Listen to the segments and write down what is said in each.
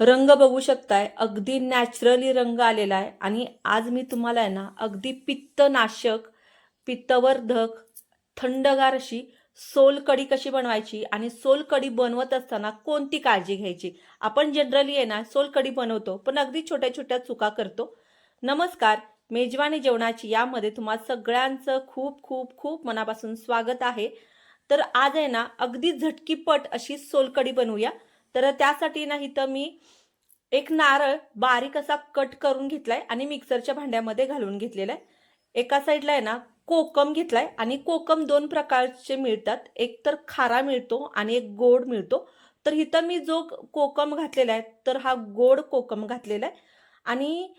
रंग बघू शकताय. अगदी नॅचरली रंग आलेला आहे. आणि आज मी तुम्हाला आहे ना अगदी पित्तनाशक पित्तवर्धक थंडगार अशी सोलकढी कशी बनवायची आणि सोलकढी बनवत असताना कोणती काळजी घ्यायची? आपण जनरली आहे ना सोलकढी बनवतो पण अगदी छोट्या छोट्या चुका करतो. नमस्कार मेजवानी जेवणाची यामध्ये तुम्हा सगळ्यांचं खूप खूप खूप मनापासून स्वागत आहे. तर आज आहे ना अगदी झटकीपट अशी सोलकढी बनवूया. तर त्यासाठी ना इथं मी एक नारळ बारीक असा कट करून घेतलाय आणि मिक्सरच्या भांड्यामध्ये घालून घेतलेला आहे. एका साईडला आहे ना कोकम घेतलाय आणि कोकम दोन प्रकारचे मिळतात. एक तर खारा मिळतो आणि एक गोड मिळतो. तर इथं मी जो कोकम घातलेला आहे तर हा गोड कोकम घातलेला आहे. आणि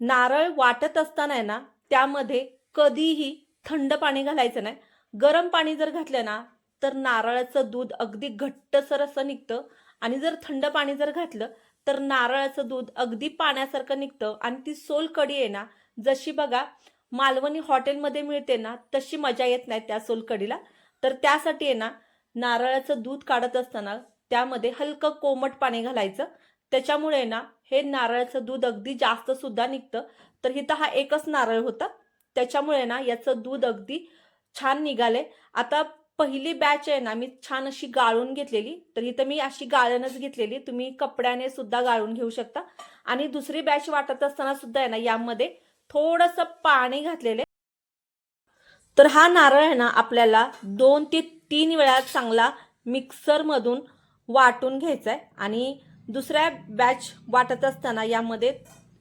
नारळ वाटत असताना आहे ना त्यामध्ये कधीही थंड पाणी घालायचं नाही. गरम पाणी जर घातलं ना तर नारळाचं दूध अगदी घट्टसर असं निघतं. आणि जर थंड पाणी जर घातलं तर नारळाचं दूध अगदी पाण्यासारखं निघतं. आणि ती सोलकढी आहे ना जशी बघा मालवणी हॉटेलमध्ये मिळते ना तशी मजा येत नाही त्या सोलकढीला तर त्यासाठी आहे ना नारळाचं दूध काढत असताना त्यामध्ये हलकं कोमट पाणी घालायचं. त्याच्यामुळे ना हे नारळाचं दूध अगदी जास्त सुद्धा निघतं. तर इथं हा एकच नारळ होता. त्याच्यामुळे ना याचं दूध अगदी छान निघाले आता पहिली बॅच आहे ना मी छान अशी गाळून घेतलेली. तर इथं मी अशी गाळणच घेतलेली. तुम्ही कपड्याने सुद्धा गाळून घेऊ शकता. आणि दुसरी बॅच वाटत असताना सुद्धा आहे ना यामध्ये थोडंसं पाणी घातलेले तर हा नारळ आहे ना आपल्याला दोन ते तीन वेळा चांगला मिक्सरमधून वाटून घ्यायचा आहे आणि दुसऱ्या बॅच वाटत असताना यामध्ये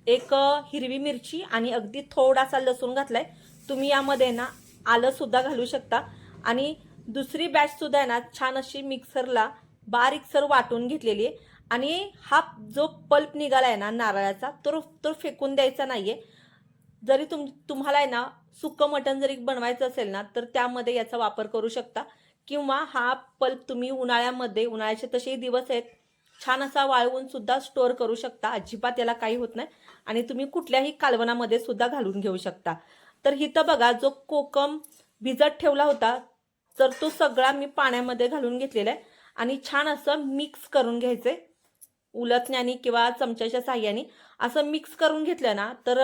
एक हिरवी मिरची आणि अगदी थोडासा लसूण घातलाय. तुम्ही यामध्ये ना आलं सुद्धा घालू शकता. आणि दुसरी बॅच सुद्धा आहे ना छान अशी मिक्सरला बारीकसर वाटून घेतलेली आहे. आणि हा जो पल्प निघाला आहे ना नारळाचा तो तो फेकून द्यायचा नाहीये. जरी तुम तुम्हाला आहे ना सुकं मटण जरी बनवायचं असेल ना तर त्यामध्ये याचा वापर करू शकता. किंवा हा पल्प तुम्ही उन्हाळ्यामध्ये उन्हाळ्याचे तसेही दिवस आहेत छान असा वाळवून सुद्धा स्टोअर करू शकता. अजिबात याला काही होत नाही. आणि तुम्ही कुठल्याही कालवनामध्ये सुद्धा घालून घेऊ शकता. तर इथं बघा जो कोकम भिजत ठेवला होता तर तो सगळा मी पाण्यामध्ये घालून घेतलेला आहे. आणि छान असं मिक्स करून घ्यायचंय उलथण्याने किंवा चमच्याच्या साह्याने असं मिक्स करून घेतलं ना तर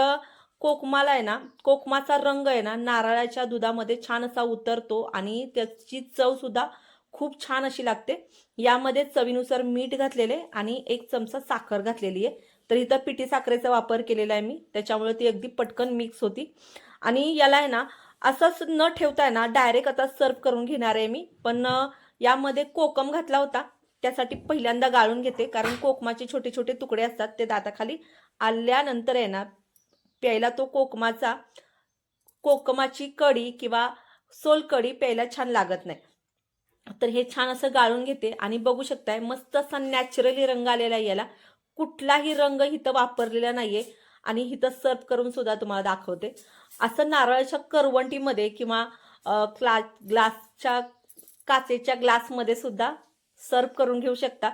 कोकमाला आहे ना कोकमाचा रंग आहे ना नारळाच्या दुधामध्ये छान असा उतरतो आणि त्याची चव सुद्धा खूप छान अशी लागते. यामध्ये चवीनुसार मीठ घातलेले आणि एक चमचा साखर घातलेली आहे. तर इथं पिठी साखरेचा वापर केलेला आहे मी त्याच्यामुळे ती अगदी पटकन मिक्स होती. आणि याला आहे ना असंच न ठेवताय ना डायरेक्ट आता सर्व करून घेणार आहे मी. पण यामध्ये कोकम घातला होता. त्यासाठी पहिल्यांदा गाळून घेते. कारण कोकमाचे छोटे छोटे तुकडे असतात ते दाताखाली आल्यानंतर आहे ना प्यायला तो कोकमाचा कोकमाची कढी किंवा सोलकढी प्यायला छान लागत नाही. तर हे छान असं गाळून घेते. आणि बघू शकताय मस्त असा नॅचरली रंग आलेला आहे याला. कुठलाही रंग इथं वापरलेला नाहीये. आणि इथं सर्व करून सुद्धा तुम्हाला दाखवते. असं नारळाच्या करवंटीमध्ये किंवा क्ला ग्लासच्या काचेच्या ग्लासमध्ये सुद्धा सर्व करून घेऊ शकता.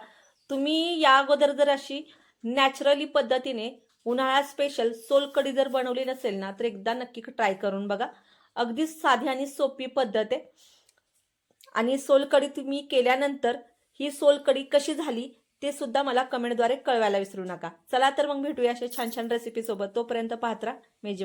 तुम्ही या अगोदर जर अशी नॅचरली पद्धतीने उन्हाळा स्पेशल सोलकढी जर बनवली नसेल ना तर एकदा नक्की ट्राय करून बघा. अगदी साधी आणि सोपी पद्धत आहे. आणि सोलकढी तुम्ही केल्यानंतर ही सोलकढी कशी झाली ते सुद्धा मला कमेंटद्वारे कळवायला विसरू नका. चला तर मग भेटूया अशा छान छान रेसिपी सोबत. तोपर्यंत पाहत राहा. मेजवानी